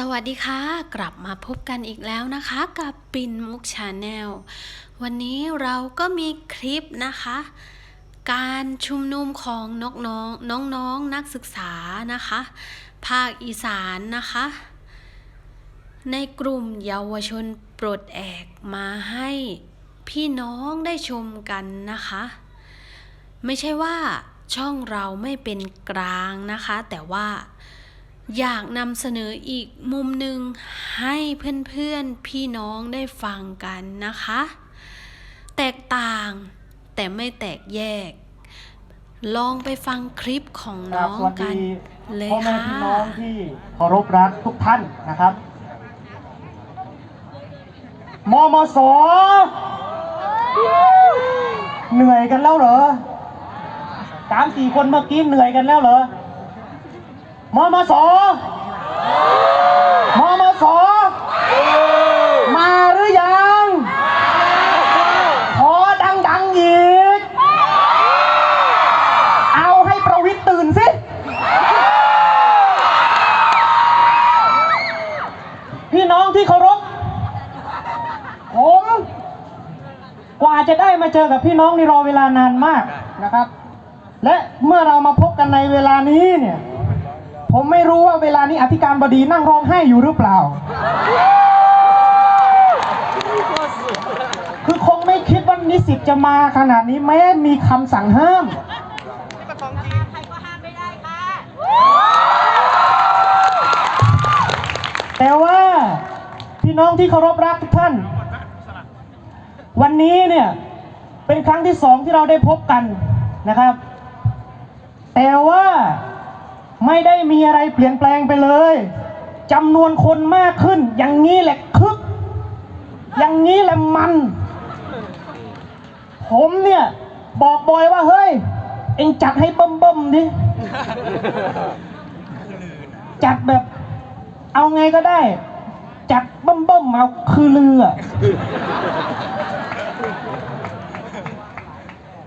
สวัสดีค่ะ กลับมาพบกันอีกแล้วนะคะกับปินมุกชาแนลวันนี้เราก็มีคลิปนะคะ การชุมนุมของนกน้องน้องน้องนักศึกษานะคะ ภาคอีสานนะคะ ในกลุ่มเยาวชนปลดแอกมาให้พี่น้องได้ชมกันนะคะ ไม่ใช่ว่าช่องเราไม่เป็นกลางนะคะ แต่ว่า อยากนำเสนออีกมุมหนึ่งให้เพื่อนๆพี่น้องได้ฟังกันนะคะ แตกต่างแต่ไม่แตกแยก ลองไปฟังคลิปของน้องกันเลยค่ะพ่อแม่พี่น้องที่เคารพรักทุกท่านนะครับมมสเหนื่อยกันแล้วเหรอสามสี่คนเมื่อกี้เหนื่อยกันแล้วเหรอ มมสมมสมาหรือยัง ขอดังๆอีก เอาให้ประวิตรตื่นสิ พี่น้องที่เคารพ ผม กว่าจะได้มาเจอกับพี่น้องนี่รอเวลานานมากนะครับ และเมื่อเรามาพบกันในเวลานี้เนี่ย ผมไม่รู้ว่าเวลานี้อธิการบดีนั่งร้องไห้อยู่หรือเปล่า คือคงไม่คิดว่านิสิตจะมาขนาดนี้แม้มีคำสั่งห้ามแต่ว่าพี่น้องที่เคารพรักทุกท่าน วันนี้เนี่ยเป็นครั้งที่สองที่เราได้พบกันนะครับ แต่ว่า ไม่ได้มีอะไรเปลี่ยนแปลงไปเลยจำนวนคนมากขึ้น อย่างนี้แหละคึก อย่างนี้แหละมัน ผมเนี่ย บอกบอยว่าเฮ้ย เองจัดให้เบิ่มๆดิ จัดแบบ เอาไงก็ได้ จัดเบิ่มๆเอาคือเรือ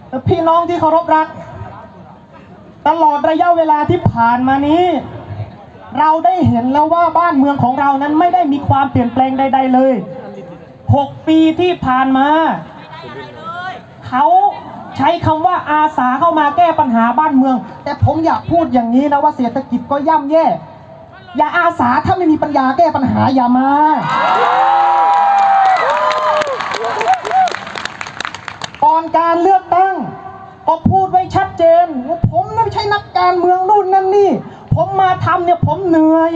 แล้วพี่น้องที่เคารพรัก ตลอดระยะเวลาที่ผ่านมานี้ เราได้เห็นแล้วว่าบ้านเมืองของเรานั้นไม่ได้มีความเปลี่ยนแปลงใด ๆ เลยหกปีที่ผ่านมา เขาใช้คำว่าอาสาเข้ามาแก้ปัญหาบ้านเมือง แต่ผมอยากพูดอย่างนี้นะว่าเศรษฐกิจก็ย่ำแย่ อย่าอาสาถ้าไม่มีปัญญาแก้ปัญหาอย่ามาก่อนการเลือกตั้งก็พูด ชัดเจนว่าผมไม่ใช่นักการเมืองนู่นนั่นนี่ ผมมาทำเนี่ยผมเหนื่อย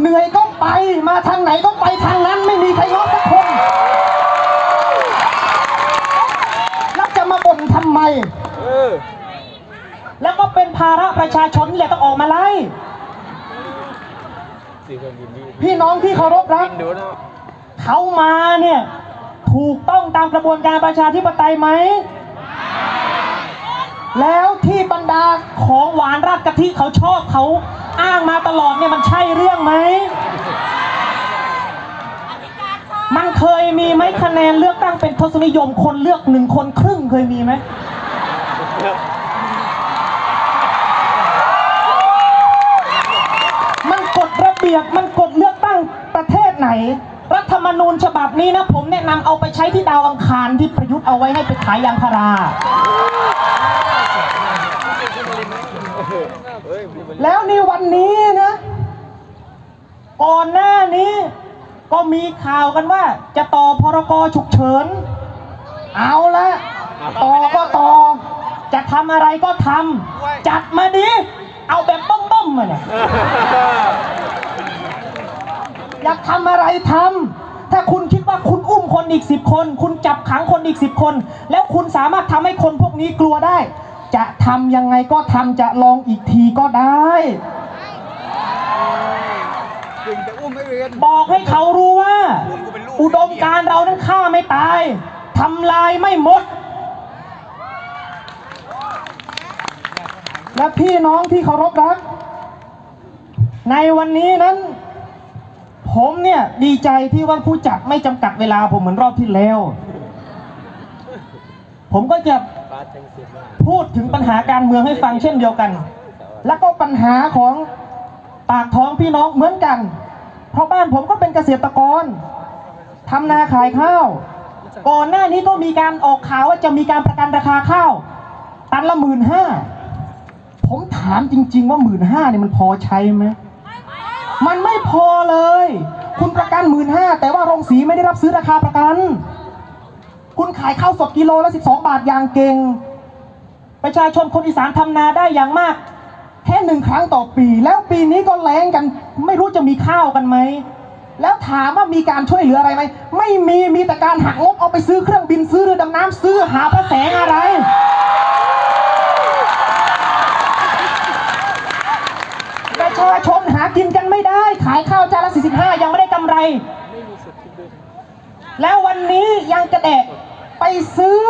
เหนื่อยก็ไปมาทางไหนก็ไปทางนั้นไม่มีใครง้อสักคนแล้วจะมาบ่นทำไมแล้วก็เป็นภาระประชาชนแหละต้องออกมาไล่พี่น้องที่เคารพรักเขามาเนี่ย ถูกต้องตามกระบวนการประชาธิปไตยไหม แล้วที่บรรดาของหวานราดกะทิเขาชอบเขาอ้างมาตลอดเนี่ยมันใช่เรื่องไหม มันเคยมีไหมคะแนนเลือกตั้งเป็นทศนิยมคนเลือกหนึ่งคนครึ่งเคยมีไหมมันกฎระเบียบมันกฎเลือกตั้งประเทศไหน รัฐธรรมนูญฉบับนี้นะผมแนะนำเอาไปใช้ที่ดาวอังคารที่ประยุทธ์เอาไว้ให้ไปขายยางพารา แล้วในวันนี้นะ ก่อนหน้านี้ ก็มีข่าวกันว่า จะต่อพรกฉุกเฉิน เอาละต่อก็ต่อ จะทำอะไรก็ทำจัดมาดิเอาแบบบ้มๆมาเนี่ยอยากทำอะไรทำถ้าคุณคิดว่าคุณอุ้มคนอีกสิบคน คุณจับขังคนอีกสิบคน แล้วคุณสามารถทำให้คนพวกนี้กลัวได้ จะทำยังไงก็ทำจะลองอีกทีก็ได้ ถึงจะอุ้มไม่เรียนบอกให้เขารู้ว่า อุดมการณ์เรานั้นฆ่าไม่ตายทำลายไม่หมด และพี่น้องที่เคารพรัก ในวันนี้นั้น ผมเนี่ยดีใจที่ว่าผู้จัดไม่จำกัดเวลาผมเหมือนรอบที่แล้ว ผมก็จะ พูดถึงปัญหาการเมืองให้ฟังเช่นเดียวกัน แล้วก็ปัญหาของปากท้องพี่น้องเหมือนกัน เพราะบ้านผมก็เป็นเกษตรกรทำนาขายข้าว ก่อนหน้านี้ก็มีการออกข่าวว่าจะมีการประกันราคาข้าว ตันละหมื่นห้าผมถามจริง ๆ ว่าหมื่นห้าเนี่ยมันพอใช้ไหมมันไม่พอเลย คุณประกันหมื่นห้าแต่ว่าโรงสีไม่ได้รับซื้อราคาประกัน คุณขายข้าวสดกิโลละสิบสองบาทอย่างเก่ง ประชาชนคนอีสานทำนาได้อย่างมาก แค่หนึ่งครั้งต่อปี แล้วปีนี้ก็แล้งกัน ไม่รู้จะมีข้าวกันไหม แล้วถามว่ามีการช่วยเหลืออะไรไหม ไม่มีมีแต่การหักงบเอาไปซื้อเครื่องบินซื้อเรือดำน้ำซื้อหาพระแสงอะไรประชาชนหากินกันไม่ได้ ขายข้าวจานละ45 ยังไม่ได้กำไร แล้ววันนี้ยังกระแดะไปซื้อ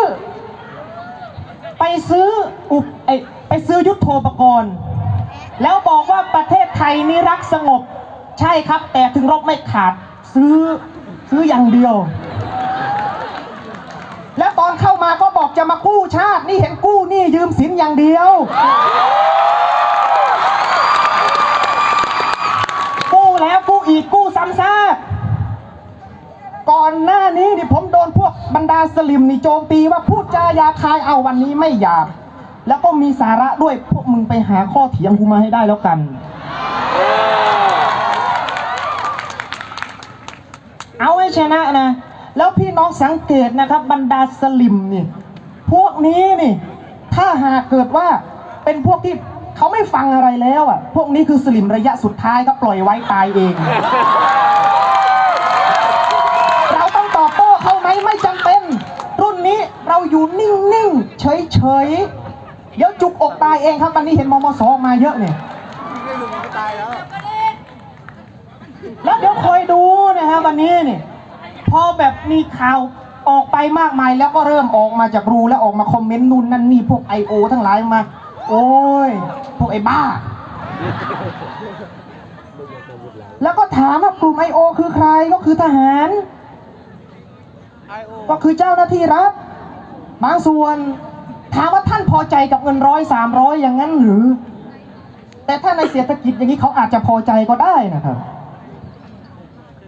ไปซื้ออุปไอไปซื้อยุทโธปกรณ์ แล้วบอกว่าประเทศไทยนี่รักสงบ ใช่ครับ แต่ถึงรบไม่ขาดซื้อซื้ออย่างเดียว แล้วตอนเข้ามาก็บอกจะมากู้ชาติ นี่เห็นกู้นี่ยืมสินอย่างเดียวกู้แล้วกู้อีกกู้ซ้ำซาก ก่อนหน้านี้นี่ผมโดนพวกบรรดาสลิมนี่โจมตีว่าพูดจาหยาบคายเอาวันนี้ไม่หยาบ แล้วก็มีสาระด้วยพวกมึงไปหาข้อเถียงกูมาให้ได้แล้วกัน เอาให้ชนะนะ แล้วพี่น้องสังเกตนะครับ บรรดาสลิมนี่ พวกนี้นี่ ถ้าหากเกิดว่าเป็นพวกที่เขาไม่ฟังอะไรแล้วอะ พวกนี้คือสลิมระยะสุดท้ายก็ปล่อยไว้ตายเอง เราต้องตอบโต้เขาไหมไม่จำเป็น รุ่นนี้เรา อยู่นิ่งๆเฉยๆเดี๋ยวจุกอกตายเองครับวันนี้เห็นมมสออกมาเยอะเนี่ยแล้วเดี๋ยวคอยดูนะฮะวันนี้นี่พอแบบมีข่าวออกไปมากมายแล้วก็เริ่มออกมาจากรูแล้วออกมาคอมเมนต์นู่นนั่นนี่พวกไอโอทั้งหลายมา โอ้ย พวกไอ้บ้า แล้วก็ถามว่ากลุ่มไอโอคือใครก็คือทหาร ก็คือเจ้าหน้าที่รัฐ บางส่วนถามว่าท่านพอใจกับเงินร้อยสามร้อยอย่างนั้นหรือ แต่ถ้าในเศรษฐกิจอย่างนี้เขาอาจจะพอใจก็ได้นะครับ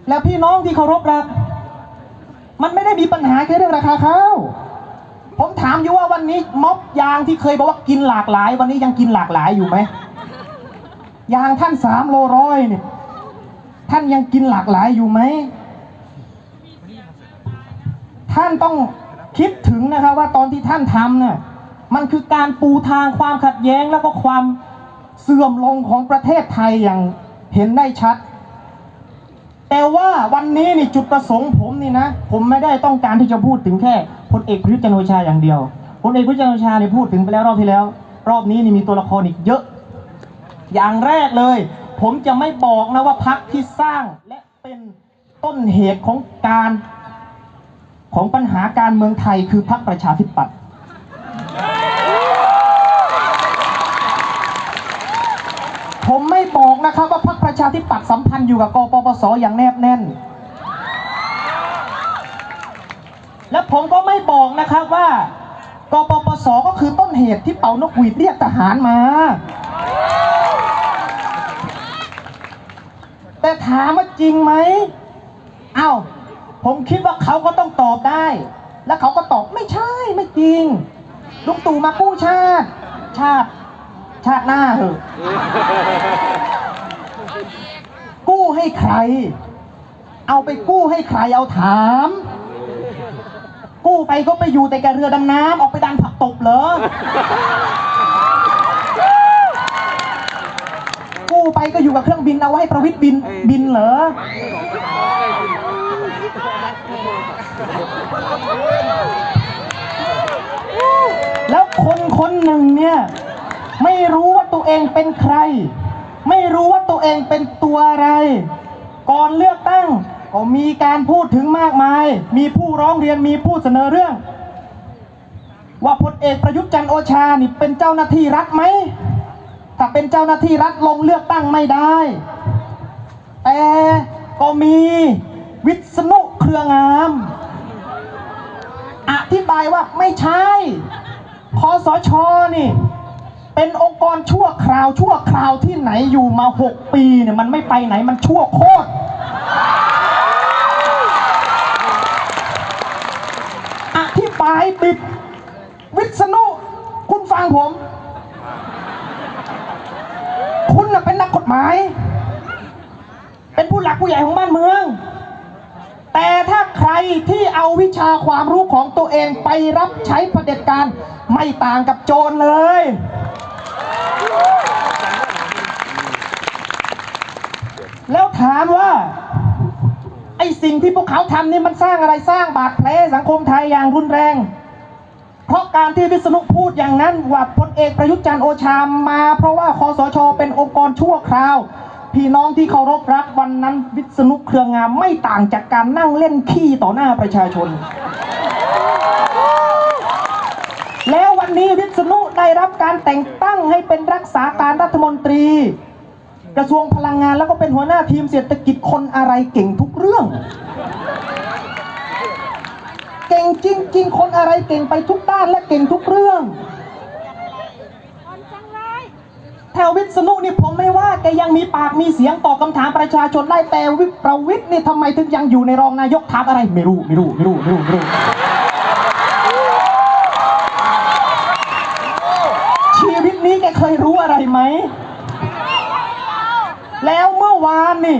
แล้วพี่น้องที่เคารพรักมันไม่ได้มีปัญหาแค่เรื่องราคาข้าวผมถามอยู่ว่าวันนี้ม็อบยางที่เคยบอกว่ากินหลากหลาย วันนี้ยังกินหลากหลายอยู่ไหมยางท่านสามโลร้อยเนี่ยท่านยังกินหลากหลายอยู่ไหมท่านต้อง คิดถึงนะครับว่าตอนที่ท่านทำเนี่ยมันคือการปูทางความขัดแย้งแล้วก็ความเสื่อมลงของประเทศไทยอย่างเห็นได้ชัด แต่ว่าวันนี้นี่จุดประสงค์ผมนี่นะ ผมไม่ได้ต้องการที่จะพูดถึงแค่พลเอกประยุทธ์จันทร์โอชาอย่างเดียวพลเอกประยุทธ์จันทร์โอชาเนี่ยพูดถึงไปแล้วรอบที่แล้ว รอบนี้นี่มีตัวละครอีกเยอะ อย่างแรกเลย ผมจะไม่บอกนะว่าพักที่สร้างและเป็นต้นเหตุของการ ของปัญหาการเมืองไทยคือพรรคประชาธิปัตย์ผมไม่บอกนะครับว่าพรรคประชาธิปัตย์สัมพันธ์อยู่กับกปปสอย่างแนบแน่น และผมก็ไม่บอกนะครับว่ากปปสก็คือต้นเหตุที่เป่านกหวีดเรียกทหารมา แต่ถามว่าจริงไหม เอ้า ผมคิดว่าเขาก็ต้องตอบได้ แล้วเขาก็ตอบไม่ใช่ไม่จริงลุงตู่มากู้ชาติ ชาติ ชาติหน้าเหอะกู้ให้ใคร เอาไปกู้ให้ใครเอาถาม กู้ไปก็ไปอยู่แต่กับเรือดำน้ำออกไปดันผักตบเหรอกู้ไปก็อยู่กับเครื่องบินเอาไว้ให้ประวิตรบินบินเหรอ แล้วคนคนหนึ่งเนี่ย ไม่รู้ว่าตัวเองเป็นใคร ไม่รู้ว่าตัวเองเป็นตัวอะไร ก่อนเลือกตั้งก็มีการพูดถึงมากมาย มีผู้ร้องเรียนมีผู้เสนอเรื่อง ว่าพลเอกประยุทธ์จันโอชานี่เป็นเจ้าหน้าที่รัฐไหมถ้าเป็นเจ้าหน้าที่รัฐลงเลือกตั้งไม่ได้ แต่ก็มีวิษณุเครืองาม อธิบายว่าไม่ใช่คอสชนี่ เป็นองค์กรชั่วคราว ชั่วคราวที่ไหนอยู่มาหกปีเนี่ยมันไม่ไปไหนมันชั่วโคตรอธิบายปิดวิษณุคุณฟังผม คุณเป็นนักกฎหมาย เป็นผู้หลักผู้ใหญ่ของบ้านเมือง แต่ถ้า รที่เอาวิชาความรู้ของตัวเองไปรับใช้เด็จการไม่ต่างกับโจรเลย แล้วถามว่า ไอ้สิ่งที่พวกเขาทำนี่มันสร้างอะไรสร้างบาดแผลสังคมไทยอย่างรุนแรง เพราะการที่วิษณุพูดอย่างนั้นว่าพลเอกประยุทธ์จันทร์โอชามา เพราะว่าคอสชเป็นองค์กรชั่วคราว พี่น้องที่เคารพรักวันนั้นวิษณุเครืองามไม่ต่างจากการนั่งเล่นขี้ต่อหน้าประชาชน แล้ววันนี้วิษณุได้รับการแต่งตั้งให้เป็นรักษาการรัฐมนตรี กระทรวงพลังงานแล้วก็เป็นหัวหน้าทีมเศรษฐกิจคนอะไรเก่งทุกเรื่อง เก่งจริง ๆ คนอะไรเก่งไปทุกด้านและเก่งทุกเรื่อง แถววิษณุนี่ผมไม่ว่าแกยังมีปากมีเสียงตอบคำถามประชาชนได้แต่วิประวิทย์นี่ทำไมถึงยังอยู่ในรองนายกถามอะไรไม่รู้ไม่รู้ไม่รู้ไม่รู้ไม่รู้ชีวิตนี้แกเคยรู้อะไรไหม แล้วเมื่อวานนี่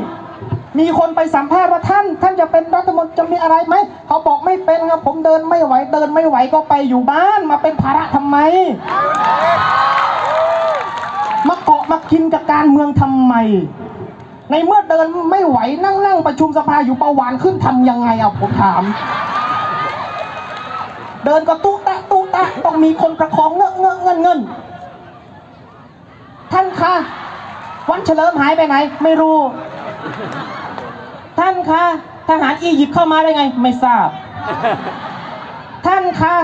มีคนไปสัมภาษณ์ว่าท่าน ท่านจะเป็นรัฐมนตรีจะมีอะไรไหมเขาบอกไม่เป็นครับผมเดินไม่ไหวเดินไม่ไหวก็ไปอยู่บ้านมาเป็นภาระทำไม มากินกับการเมืองทำไม ในเมื่อเดินไม่ไหวนั่งนั่งประชุมสภาอยู่เบาหวานขึ้นทำยังไงอะผมถาม เดินก็ตุ๊ตะตุ๊ตะต้องมีคนประคองเงอะเงอะเงินเงินท่านคะวันเฉลิมหายไปไหน ไม่รู้ ท่านคะทหารอียิปต์เข้ามาได้ไง ไม่ทราบ ท่านคะ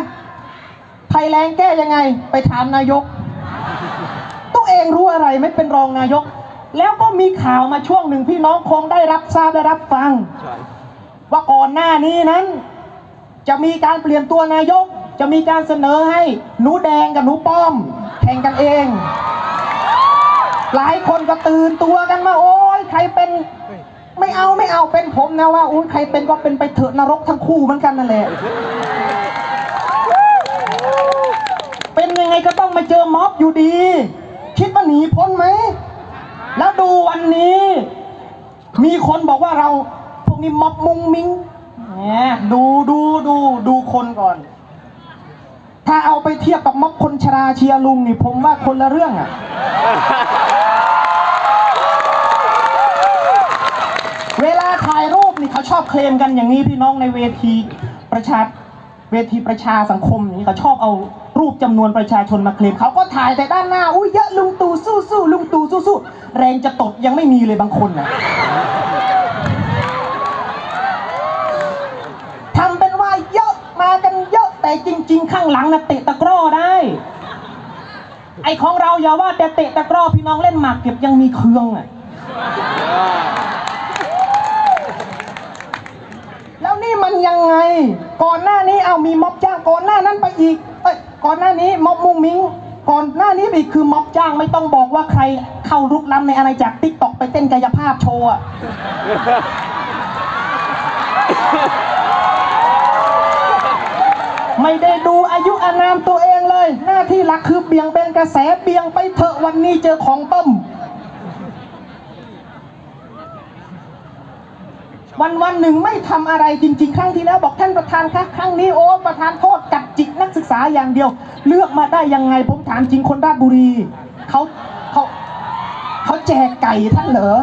ภัยแรงแก้ยังไง ไปถามนายก องรู้อะไรไม่เป็นรองนายก แล้วก็มีข่าวมาช่วงหนึ่งพี่น้องคงได้รับทราบได้รับฟัง ว่าก่อนหน้านี้นั้น จะมีการเปลี่ยนตัวนายก จะมีการเสนอให้หนูแดงกับหนูป้อมแข่งกันเอง หลายคนก็ตื่นตัวกันมาโอ้ยใครเป็นไม่เอาไม่เอาเป็นผมนะว่าอุ้ยใครเป็นก็เป็นไปเถอะนรกทั้งคู่เหมือนกันนั่นแหละเป็นยังไงก็ต้องมาเจอม็อบอยู่ดี คิดว่าหนีพ้นไหม แล้วดูวันนี้ มีคนบอกว่าเราพวกนี้ม็อบมุงมิงเนี่ยดูดูดูดูคนก่อน ถ้าเอาไปเทียบกับม็อบคนชราเชียร์ลุงนี่ผมว่าคนละเรื่องอะเวลาถ่ายรูปนี่เขาชอบเคลมกันอย่างนี้พี่น้องในเวทีประชาเวทีประชาสังคมนี่เขาชอบเอา รูปจำนวนประชาชนมาเคลมเขาก็ถ่ายแต่ด้านหน้า อุ้ยเยอะลุงตู่สู้สู้ลุงตู่สู้สู้แรงจะตดยังไม่มีเลยบางคนน่ะทำเป็นว่าเยอะมากันเยอะแต่จริง ๆ ข้างหลังน่ะเตะตะกร้อได้ ไอของเราอย่าว่าแต่เตะตะกร้อพี่น้องเล่นหมากเก็บยังมีเครื่องอะแล้วนี่มันยังไง ก่อนหน้านี้เอามีม็อบจ้างก่อนหน้านั้นไปอีก ก่อนหน้านี้ม็อบมุ้งมิงก่อนหน้านี้อีกคือม็อบจ้างไม่ต้องบอกว่าใครเข้ารุกล้ำในอาณาจักรติ๊กตอกไปเต้นกายภาพโชว์อะไม่ได้ดูอายุอานามตัวเองเลย หน้าที่หลักคือเบี่ยงเบนกระแสเบี่ยงไปเถอะวันนี้เจอของต้มวันวันหนึ่งไม่ทำอะไรจริง ๆ ครั้งที่แล้วบอกท่านประธานคะครั้งนี้โอ้ประธานโทษกัด จิกนักศึกษาอย่างเดียว เลือกมาได้ยังไงผมถามจริงคนราชบุรีเขาเขาเขาแจกไก่ท่านเหรอ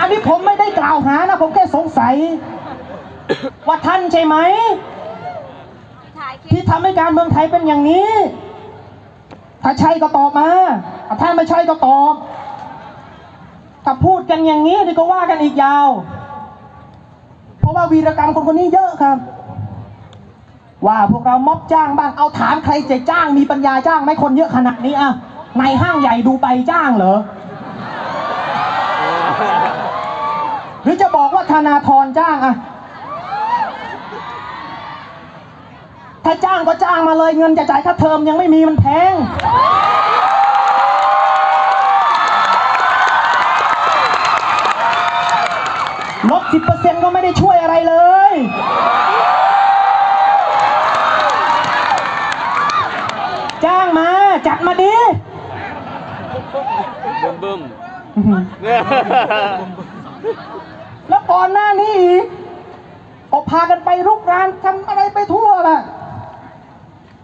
อันนี้ผมไม่ได้กล่าวหานะ ผมแค่สงสัย ว่าท่านใช่ไหม ที่ทำให้การเมืองไทยเป็นอย่างนี้ ถ้าใช่ก็ตอบมา ถ้าไม่ใช่ก็ตอบ ถ้าพูดกันอย่างนี้เดี๋ยวก็ว่ากันอีกยาว ราะว่าวีรกรรมคนคนนี้เยอะครับ ว่าพวกเราม็อบจ้างบ้างเอาถามใครจะจ้างมีปัญญาจ้างไหมคนเยอะขนาดนี้อะในห้างใหญ่ดูไปจ้างเหรอ หรือจะบอกว่าธนาธรจ้างอะถ้าจ้างก็จ้างมาเลยเงินจะจ่ายค่าเทอมยังไม่มีมันแพง เลย จ้างมา จัดมาดิบึ้มบึ้มแล้วก่อนหน้านี้อีกก็พากันไปรุกรานทำอะไรไปทั่วล่ะ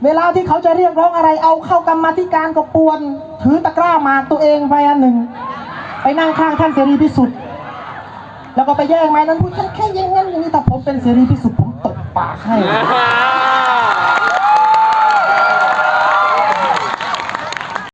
เวลาที่เขาจะเรียกร้องอะไรเอาเข้ากรรมาธิการก็ปวน ถือตะกร้าหมากตัวเองไปอันหนึ่ง ไปนั่งข้างท่านเสรีพิสุทธิ์ แล้วก็ไปแย่งไม้นั้นพูดแค่แค่แยังงั้นอย่างนี้แต่ผมเป็นเสรีพิสุทธิ์ผมตบปากให้